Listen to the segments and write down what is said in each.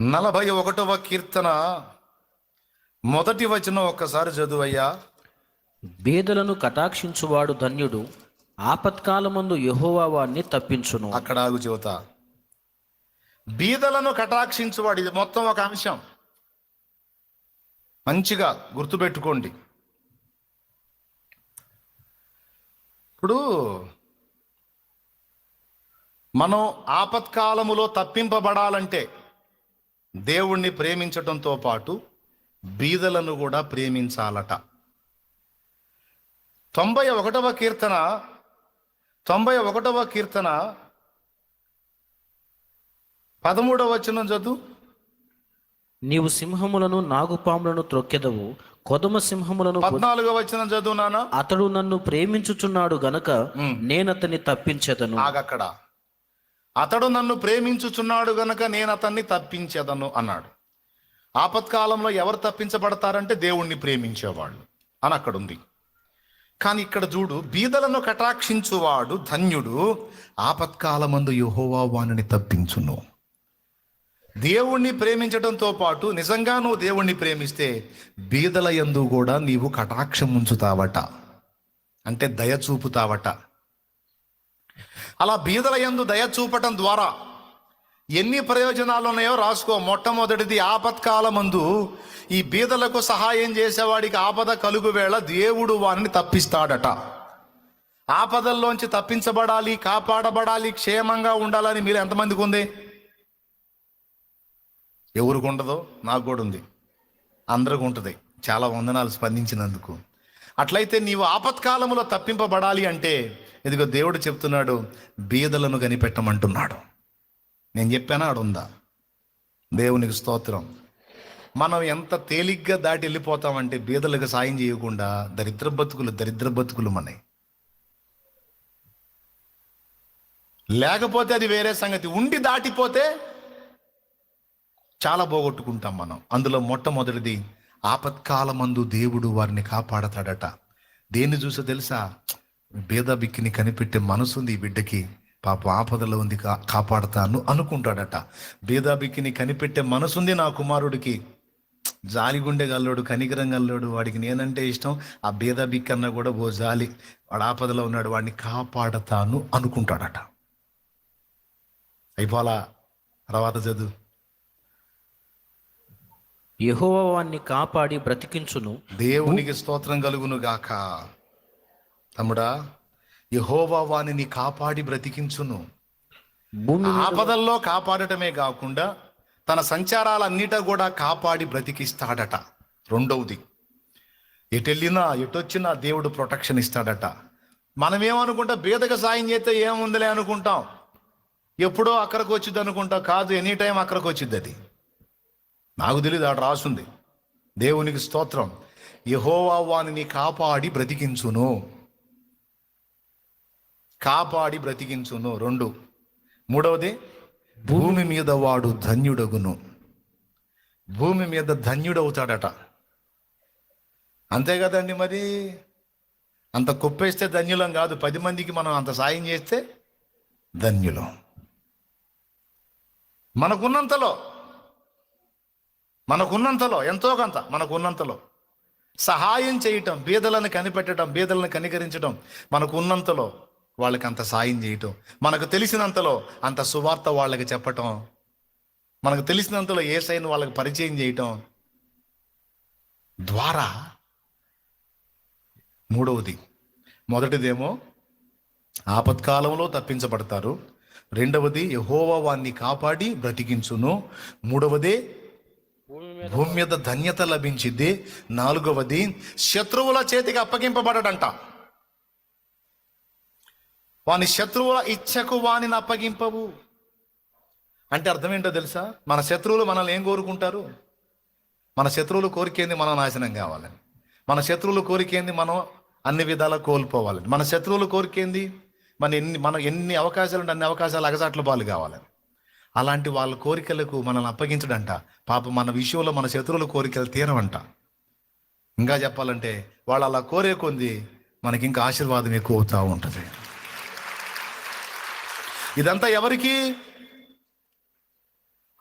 నలభై ఒకటవ కీర్తన. మొదటి వచనం ఒక్కసారి చదువయ్యా. బీదలను కటాక్షించువాడు ధన్యుడు ఆపత్కాలమందు యెహోవా వారిని తప్పించును. అక్కడ ఆగు చెబుతా బీదలను కటాక్షించువాడు ఇది మొత్తం ఒక అంశం. మంచిగా గుర్తుపెట్టుకోండి. ఇప్పుడు మనం ఆపత్కాలములో తప్పింపబడాలంటే దేవుణ్ణి ప్రేమించటంతో పాటు బీదలను కూడా ప్రేమించాలట. తొంభై ఒకటవ కీర్తన తొంభై ఒకటవ కీర్తన పదమూడవ వచనం చదువు. నీవు సింహములను నాగుపాములను త్రొక్కెదవు కొదమ సింహములను పద్నాలుగవ వచనం చదువు నాన్న. అతడు నన్ను ప్రేమించుచున్నాడు గనక నేనతన్ని తప్పించెదను. ఆగక్కడ. అతడు నన్ను ప్రేమించుచున్నాడు గనక నేను అతన్ని తప్పించేదను అన్నాడు. ఆపత్కాలంలో ఎవరు తప్పించబడతారంటే దేవుణ్ణి ప్రేమించేవాళ్ళు అని అక్కడ ఉంది కానీ ఇక్కడ చూడు బీదలను కటాక్షించువాడు ధన్యుడు ఆపత్కాలమందు యెహోవా వానిని తప్పించును. దేవుణ్ణి ప్రేమించడంతో పాటు నిజంగా నువ్వు దేవుణ్ణి ప్రేమిస్తే బీదల యందు కూడా నీవు కటాక్షం ఉంచుతావట. అంటే దయ చూపుతావట. అలా బీదలయందు దయ చూపటం ద్వారా ఎన్ని ప్రయోజనాలు ఉన్నాయో రాసుకో. మొట్టమొదటిది ఆపత్కాలమందు ఈ బీదలకు సహాయం చేసేవాడికి ఆపద కలుగు వేళ దేవుడు వారిని తప్పిస్తాడట. ఆపదల్లోంచి తప్పించబడాలి కాపాడబడాలి క్షేమంగా ఉండాలని మీరు ఎంతమందికి ఉంది? ఎవరికి ఉండదో నాకు కూడా ఉంది. అందరికి ఉంటుంది. చాలా వందనాలు స్పందించినందుకు. అట్లయితే నీవు ఆపత్కాలములో తప్పింపబడాలి అంటే ఇదిగో దేవుడు చెప్తున్నాడు బీదలను కనిపెట్టమంటున్నాడు. నేను చెప్పానా? ఆడుందా? దేవునికి స్తోత్రం. మనం ఎంత తేలిగ్గా దాటి వెళ్ళిపోతామంటే బీదలకు సాయం చేయకుండా దరిద్ర బతుకులు దరిద్ర బతుకులు మనవి. లేకపోతే అది వేరే సంగతి. ఉండి దాటిపోతే చాలా పోగొట్టుకుంటాం మనం. అందులో మొట్టమొదటిది ఆపత్కాలమందు దేవుడు వారిని కాపాడతాడట. దేన్ని చూసో తెలుసా? బీద బిక్కిని కనిపెట్టే మనసుంది ఈ బిడ్డకి. పాప ఆపదలో ఉంది కా కాపాడతాను అనుకుంటాడట. బీద బిక్కిని కనిపెట్టే మనసుంది నా కుమారుడికి. జాలిగుండె గల్లోడు కనికరం గల్లోడు వాడికి నేనంటే ఇష్టం. ఆ బీద బిక్కన్న కూడా ఓ జాలి. వాడు ఆపదలో ఉన్నాడు వాడిని కాపాడతాను అనుకుంటాడట. అయిపోలా తర్వాత చదువు. యెహోవా వారిని కాపాడి బ్రతికించును. దేవునికి స్తోత్రం కలుగును గాక. తమ్ముడా యహోవా వానిని కాపాడి బ్రతికించును. ఆపదల్లో కాపాడటమే కాకుండా తన సంచారాలన్నిట కూడా కాపాడి బ్రతికిస్తాడట. రెండవది ఎటెళ్ళినా ఎటొచ్చినా దేవుడు ప్రొటెక్షన్ ఇస్తాడట. మనం ఏమనుకుంటా బీదకు సాయం చేస్తే ఏముందిలే అనుకుంటాం. ఎప్పుడో అక్కడికి వచ్చింది అనుకుంటా కాదు ఎనీ టైం అక్కడికి వచ్చింది అది నాకు తెలియదు ఆడ రాసుంది. దేవునికి స్తోత్రం. యహోవా వానిని కాపాడి బ్రతికించును. కాపాడి బ్రతికించును. రెండు. మూడవది భూమి మీద వాడు ధన్యుడగును. భూమి మీద ధన్యుడవుతాడట. అంతే కదండి మరి? అంత కుప్పేస్తే ధన్యులం కాదు. పది మందికి మనం అంత సాయం చేస్తే ధన్యులం. మనకున్నంతలో మనకున్నంతలో ఎంతో కొంత మనకున్నంతలో సహాయం చేయటం బీదలను కనిపెట్టడం బీదలను కనికరించడం మనకున్నంతలో వాళ్ళకి అంత సాయం చేయటం. మనకు తెలిసినంతలో అంత సువార్త వాళ్ళకి చెప్పటం. మనకు తెలిసినంతలో ఏ సైన్ వాళ్ళకి పరిచయం చేయటం. ద్వారా మూడవది మొదటిదేమో ఆపత్కాలంలో తప్పించబడతారు. రెండవది యహోవా వాన్ని కాపాడి బ్రతికించును. మూడవది భూమి మీద ధన్యత లభించింది నాలుగవది శత్రువుల చేతికి అప్పగింపబడడంట. వాని శత్రువుల ఇచ్చకు వానిని అప్పగింపవు. అంటే అర్థం ఏంటో తెలుసా? మన శత్రువులు మనల్ని ఏం కోరుకుంటారు? మన శత్రువులు కోరికేంది మనం నాశనం కావాలని. మన శత్రువులు కోరికేంది మనం అన్ని విధాలా కోల్పోవాలని. మన శత్రువులు కోరికేంది? మన ఎన్ని మనం ఎన్ని అవకాశాలు ఉంటే అన్ని అవకాశాలు అగజాట్ల పాలు కావాలని. అలాంటి వాళ్ళ కోరికలకు మనల్ని అప్పగించడంట. పాప మన విషయంలో మన శత్రువుల కోరికలు తీరవంట. ఇంకా చెప్పాలంటే వాళ్ళు అలా కోరే కొంది మనకి ఇంకా ఆశీర్వాదం ఎక్కువ అవుతూ ఉంటుంది. ఇదంతా ఎవరికి?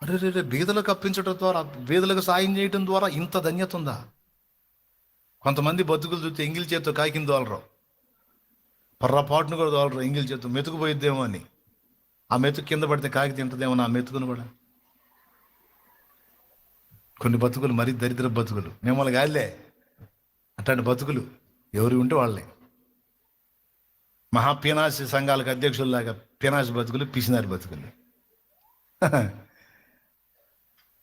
అరే రే బీదలకు అప్పించడం ద్వారా బీదలకు సాయం చేయటం ద్వారా ఇంత ధన్యత ఉందా? కొంతమంది బతుకులు చూస్తే ఎంగిల్ చేత్తో కాకింది దోలరు పర్రపాటును కూడా దోలరు ఎంగిల్ చేత్తో. మెతుకు పోయిద్దేమో అని. ఆ మెతుకు కింద పడితే కాకి తింటదేమో నా ఆ మెతుకును కూడా. కొన్ని బతుకులు మరీ దరిద్ర బతుకులు. మిమ్మల్ని గాలిలే. అట్లాంటి బతుకులు ఎవరు ఉంటే వాళ్ళే. మహాపినాసి సంఘాలకు అధ్యక్షుల్లాగా పీనాసి బతుకులు పిసినారి బతుకులు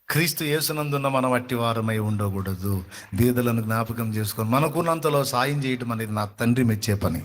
క్రీస్తు యేసునందున్న మనం అట్టి వారమై ఉండకూడదు. బీదలను జ్ఞాపకం చేసుకొని మనకున్నంతలో సాయం చేయటం అనేది నా తండ్రి మెచ్చే పని.